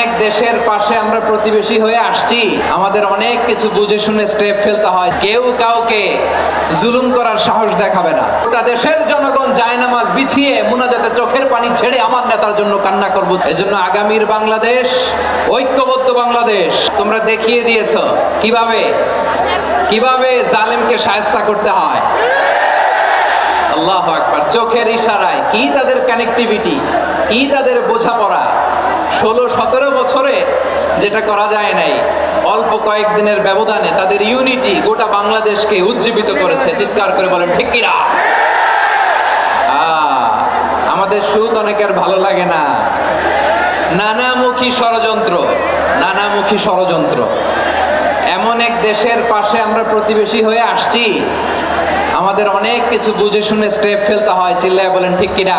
অনেক দেশের পাশে আমরা প্রতিবেশী হয়ে আসছি। আমাদের অনেক কিছু বুঝে শুনে স্টেপ ফেলতে হয়। কেউ কাউকে জুলুম করার সাহস দেখাবে না। গোটা দেশের জনগণ জায়নামাজ বিছিয়ে মুনাজাতে চোখের পানি ছেড়ে আমার নেতার জন্য কান্না করব। এজন্য আগামীর বাংলাদেশ, ঐক্যবদ্ধ বাংলাদেশ, তোমরা দেখিয়ে দিয়েছ কীভাবে কীভাবে জালেমকে সায়স্তা করতে হয়। আল্লাহ আকবার। চোখের ইশারায় কি তাদের কানেক্টিভিটি কি তাদের বোঝাপড়া ষোলো, সতেরো বছরে যেটা করা যায় নাই, অল্প কয়েকদিনের ব্যবধানে তাদের ইউনিটি গোটা বাংলাদেশকে উজ্জীবিত করেছে। চিৎকার করে বলেন, ঠিক আমাদের সুখ অনেকের ভালো লাগে না। নানামুখী ষড়যন্ত্র নানামুখী ষড়যন্ত্র। এমন এক দেশের পাশে আমরা প্রতিবেশী হয়ে আসছি, আমাদের অনেক কিছু বুঝে শুনে স্টেপ ফেলতে হয়, চিল্লায় বলেন, ঠিক কিনা?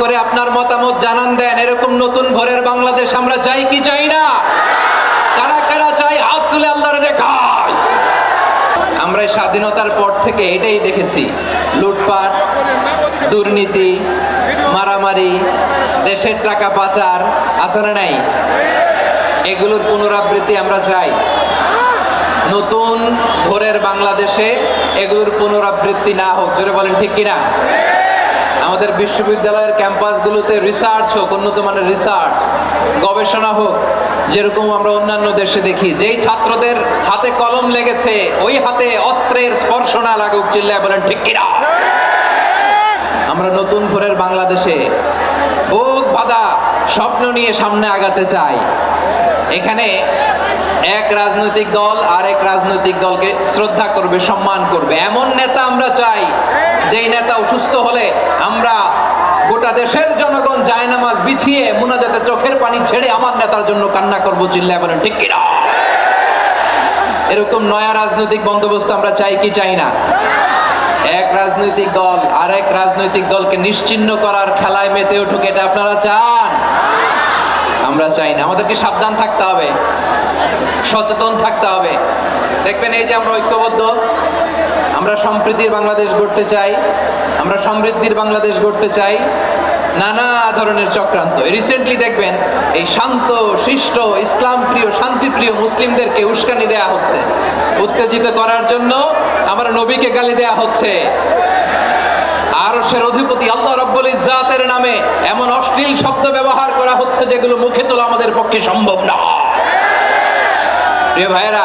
করে আপনার মতামত জানান দেন। এরকম নতুন ভোরের বাংলাদেশ আমরা চাই কি চাই না? কারা কারা চাই হাত তুলে আল্লাহর দেখায়। আমরা স্বাধীনতার পর থেকে এটাই দেখেছি। লুটপাট, দুর্নীতি, মারামারি, দেশের টাকা পাচার, আছে না নাই? এগুলোর পুনরাবৃত্তি আমরা চাই। নতুন ভোরের বাংলাদেশে এগুলোর পুনরাবৃত্তি না হোক। জোরে বলেন ঠিক কিনা? আমাদের বিশ্ববিদ্যালয়ের ক্যাম্পাসগুলোতে রিসার্চ হোক, উন্নত মানের রিসার্চ গবেষণা হোক, যেরকম আমরা অন্যান্য দেশে দেখি, যেই ছাত্রদের হাতে কলম লেগেছে, ওই হাতে অস্ত্রের স্পর্শ না লাগুক, চিল্লায় বলেন, ঠিক কিনা? আমরা নতুন ভোরের বাংলাদেশে বুক বাঁধা স্বপ্ন নিয়ে সামনে আগাতে চাই। এখানে এক রাজনৈতিক দল আর এক রাজনৈতিক দলকে শ্রদ্ধা করবে, সম্মান করবে। এমন নেতা আমরা চাই। যেই নেতা অসুস্থ হলে আমরা গোটা দেশের জনগণ জায়নামাজ বিছিয়ে মুনাজাতে চোখের পানি ছেড়ে আমার নেতার জন্য কান্না করব, চিল্লায় বলেন, ঠিক কিনা? এরকম নয়া রাজনৈতিক বন্দোবস্ত আমরা চাই কি চাই না? এক রাজনৈতিক দল আর এক রাজনৈতিক দলকে নিশ্চিহ্ন করার খেলায় মেতে উঠুক, এটা আপনারা চান? আমরা চাই না। আমাদেরকে সাবধান থাকতে হবে, সচেতন থাকতে হবে। দেখবেন এই যে আমরা ঐক্যবদ্ধ আমরা সম্প্রীতির বাংলাদেশ গড়তে চাই, আমরা সমৃদ্ধির বাংলাদেশ গড়তে চাই, নানা ধরনের চক্রান্ত। রিসেন্টলি দেখবেন, এই শান্ত, শিষ্ট ইসলাম প্রিয় শান্তিপ্রিয় মুসলিমদেরকে উস্কানি দেয়া হচ্ছে। উত্তেজিত করার জন্য আমার নবীকে গালি দেয়া হচ্ছে। আরশের অধিপতি আল্লাহ রব্বুল ইজ্জাতের নামে এমন অশ্লীল শব্দ ব্যবহার করা হচ্ছে যেগুলো মুখে তোলা আমাদের পক্ষে সম্ভব না। প্রিয় ভাইয়েরা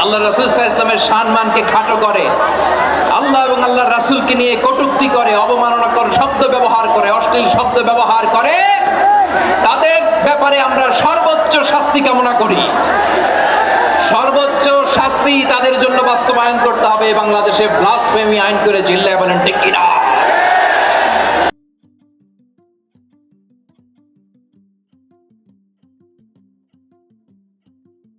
আল্লাহ রসুল ইসলামের সম্মানকে খাটো করে। আল্লাহ এবং আল্লাহ রাসুলকে নিয়ে কটুক্তি করে, অবমাননাকর শব্দ ব্যবহার করে, অশ্লীল শব্দ ব্যবহার করে। তাদের ব্যাপারে আমরা সর্বোচ্চ শাস্তি কামনা করি। সর্বোচ্চ শাস্তি তাদের জন্য বাস্তবায়ন করতে হবে। বাংলাদেশে ব্লাসফেমি আইন করে চিল্লায় বলেন কিনা?